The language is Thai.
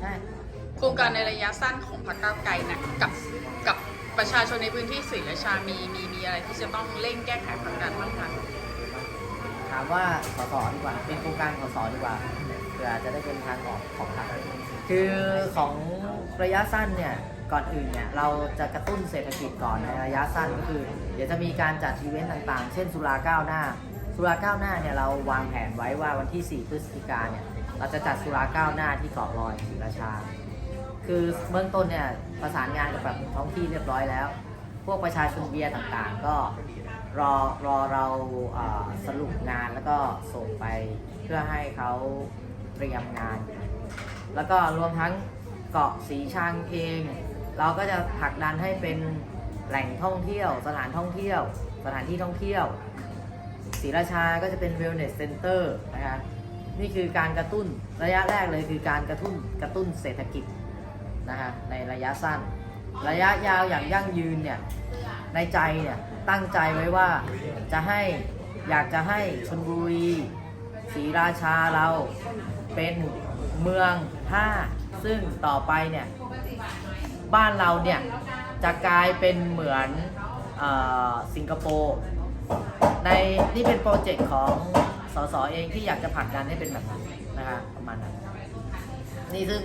ใช่โครงการในระยะสั้นของพรรคก้าวไกลนะกับกับประชาชนในพื้นที่ศรีราชามีมีมีอะไรที่จะต้องเร่งแก้ไขผลักดันบ้างคะถามว่าสสดีกว่า เป็นโครงการสสดีกว่าเผื่อจะได้เป็นทางออกของพรรคคือของระยะสั้นเนี่ยก่อนอื่นเนี่ยเราจะกระตุ้นเศรษฐกิจก่อนในระยะสั้นก็คือ เดี๋ยวจะมีการจัดอีเวนต์ต่างๆ เช่นสุราก้าวหน้า สุราก้าวหน้าเนี่ยเราวางแผนไว้ว่าวันที่ 4 พฤศจิกาเนี่ยเราจะจัดสุราก้าวหน้าที่เกาะลอยศรีราชา คือเบื้องต้นเนี่ยประสานงานกับแบบท้องที่เรียบร้อยแล้ว พวกประชาชนเบียร์ต่างๆ ก็รอรอเราสรุปงานแล้วก็ส่งไปเพื่อให้เขาเตรียมงาน แล้วก็รวมทั้งเกาะสีชังเอง เราก็จะผลักดันให้เป็นแหล่งท่องเที่ยว สถานท่องเที่ยว สถานที่ท่องเที่ยว ศรีราชาก็จะเป็น wellness center นะคะนี่คือการกระตุ้นระยะแรกเลยคือการกระตุ้นกระตุ้นเศรษฐกิจนะคะในระยะสั้น ระยะยาวอย่างยั่งยืนเนี่ยในใจเนี่ยตั้งใจไว้ว่าจะให้อยากจะให้ชนบุรีศรีราชาเราเป็นเมืองท่าซึ่งต่อไปเนี่ยบ้านเราเนี่ยจะกลายเป็นเหมือนออสิงคโปร์ ในนี่เป็นโปรเจกต์ของสสเองที่อยากจะผลักดันให้เป็นแบบนั้นนะคะประมาณนั้นนี่ซึ่ง